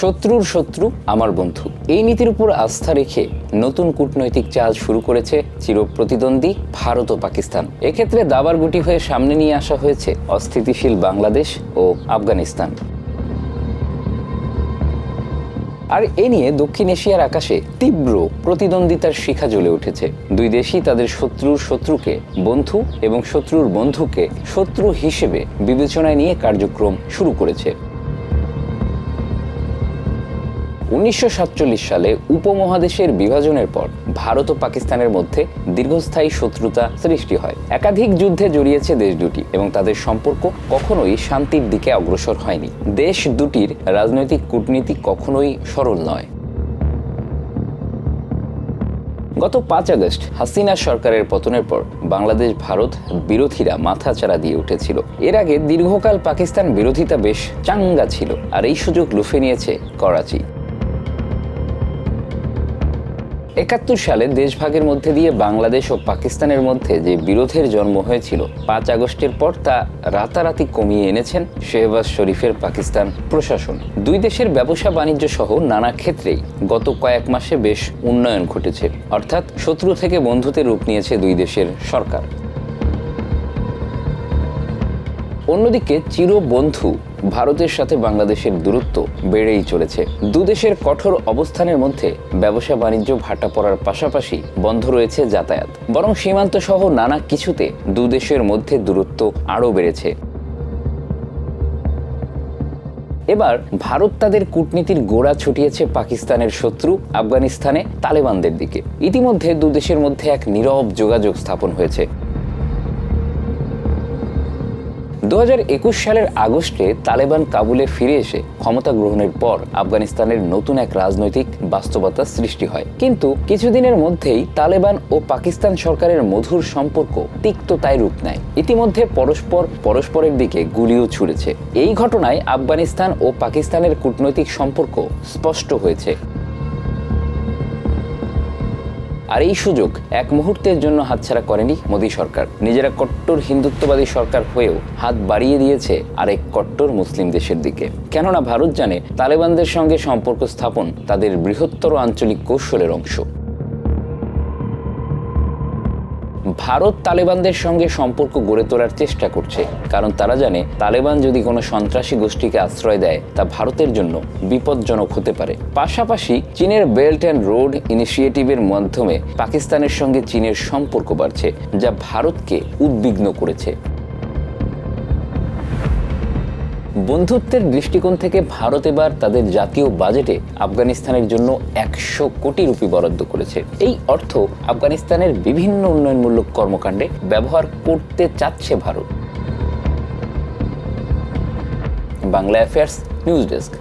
শত্রুর শত্রু আমার বন্ধু। এই নীতির উপর আস্থা রেখে নতুন কূটনৈতিক চাল শুরু করেছে চিরপ্রতিদ্বন্দ্বী ভারত ও পাকিস্তান। এক্ষেত্রে দাবার গুটি হয়ে সামনে নিয়ে আসা হয়েছে অস্থিতিশীল বাংলাদেশ ও আফগানিস্তান। আর এ নিয়ে দক্ষিণ এশিয়ার আকাশে তীব্র প্রতিদ্বন্দ্বিতার শিখা জ্বলে উঠেছে। দুই দেশই তাদের শত্রুর শত্রুকে বন্ধু এবং শত্রুর বন্ধুকে শত্রু হিসেবে বিবেচনায় নিয়ে কার্যক্রম শুরু করেছে। উনিশশো সাতচল্লিশ সালে উপমহাদেশের বিভাজনের পর ভারত ও পাকিস্তানের মধ্যে দীর্ঘস্থায়ী শত্রুতা সৃষ্টি হয়। একাধিক যুদ্ধে জড়িয়েছে দেশ দুটি এবং তাদের সম্পর্ক কখনোই শান্তির দিকে অগ্রসর হয়নি। দেশ দুটির রাজনৈতিক কূটনীতি কখনোই সরল নয়। গত পাঁচ আগস্ট হাসিনা সরকারের পতনের পর বাংলাদেশ ভারত বিরোধীরা মাথা মাথাচাড়া দিয়ে উঠেছিল। এর আগে দীর্ঘকাল পাকিস্তান বিরোধিতা বেশ চাঙ্গা ছিল, আর এই সুযোগ লুফে নিয়েছে করাচি। একাত্তর সালে দেশভাগের মধ্যে দিয়ে বাংলাদেশ ও পাকিস্তানের মধ্যে যে বিরোধের জন্ম হয়েছিল, পাঁচ আগস্টের পর তা রাতারাতি কমিয়ে এনেছেন শেহবাজ শরীফের পাকিস্তান প্রশাসন। দুই দেশের ব্যবসা বাণিজ্য সহ নানা ক্ষেত্রেই গত কয়েক মাসে বেশ উন্নয়ন ঘটেছে, অর্থাৎ শত্রু থেকে বন্ধুতে রূপ নিয়েছে দুই দেশের সরকার। অন্যদিকে চিরবন্ধু ভারতের সাথে বাংলাদেশের দূরত্ব বেড়েই চলেছে। দুদেশের কঠোর অবস্থানের মধ্যে ব্যবসা বাণিজ্য ভাটা পড়ার পাশাপাশি বন্ধ রয়েছে যাতায়াত। বরং সীমান্ত সহ নানা কিছুতে দুদেশের মধ্যে দূরত্ব আরও বেড়েছে। এবার ভারত তাদের কূটনীতির গোড়া ছুটিয়েছে পাকিস্তানের শত্রু আফগানিস্তানে তালেবানদের দিকে। ইতিমধ্যে দুদেশের মধ্যে এক নীরব যোগাযোগ স্থাপন হয়েছে। দু হাজার একুশ সালের আগস্টে তালেবান কাবুলে ফিরে এসে ক্ষমতা গ্রহণের পর আফগানিস্তানের নতুন এক রাজনৈতিক বাস্তবতা সৃষ্টি হয়। কিন্তু কিছুদিনের মধ্যেই তালেবান ও পাকিস্তান সরকারের মধুর সম্পর্ক তিক্ততায় রূপ নেয়। ইতিমধ্যে পরস্পর পরস্পরের দিকে গুলিও ছুড়েছে। এই ঘটনায় আফগানিস্তান ও পাকিস্তানের কূটনৈতিক সম্পর্ক স্পষ্ট হয়েছে। আর এই সুযোগ এক মুহূর্তের জন্য হাতছাড়া করেনি মোদী সরকার। নিজেরা কট্টর হিন্দুত্ববাদী সরকার হয়েও হাত বাড়িয়ে দিয়েছে আরেক কট্টর মুসলিম দেশের দিকে। কেননা ভারত জানে তালেবানদের সঙ্গে সম্পর্ক স্থাপন তাদের বৃহত্তর আঞ্চলিক কৌশলের অংশ। ভারত তালেবানদের সঙ্গে সম্পর্ক গড়ে তোলার চেষ্টা করছে, কারণ তারা জানে তালেবান যদি কোনো সন্ত্রাসী গোষ্ঠীকে আশ্রয় দেয়, তা ভারতের জন্য বিপজ্জনক হতে পারে। পাশাপাশি চীনের বেল্ট অ্যান্ড রোড ইনিশিয়েটিভের মাধ্যমে পাকিস্তানের সঙ্গে চীনের সম্পর্ক বাড়ছে, যা ভারতকে উদ্বিগ্ন করেছে। বন্ধুত্বের দৃষ্টিকোণ থেকে ভারত এবার তাদের জাতীয় বাজেটে আফগানিস্তানের জন্য একশো কোটি রুপি বরাদ্দ করেছে। এই অর্থ আফগানিস্তানের বিভিন্ন উন্নয়নমূলক কর্মকাণ্ডে ব্যবহার করতে চাচ্ছে Bharat. Bangla affairs news desk.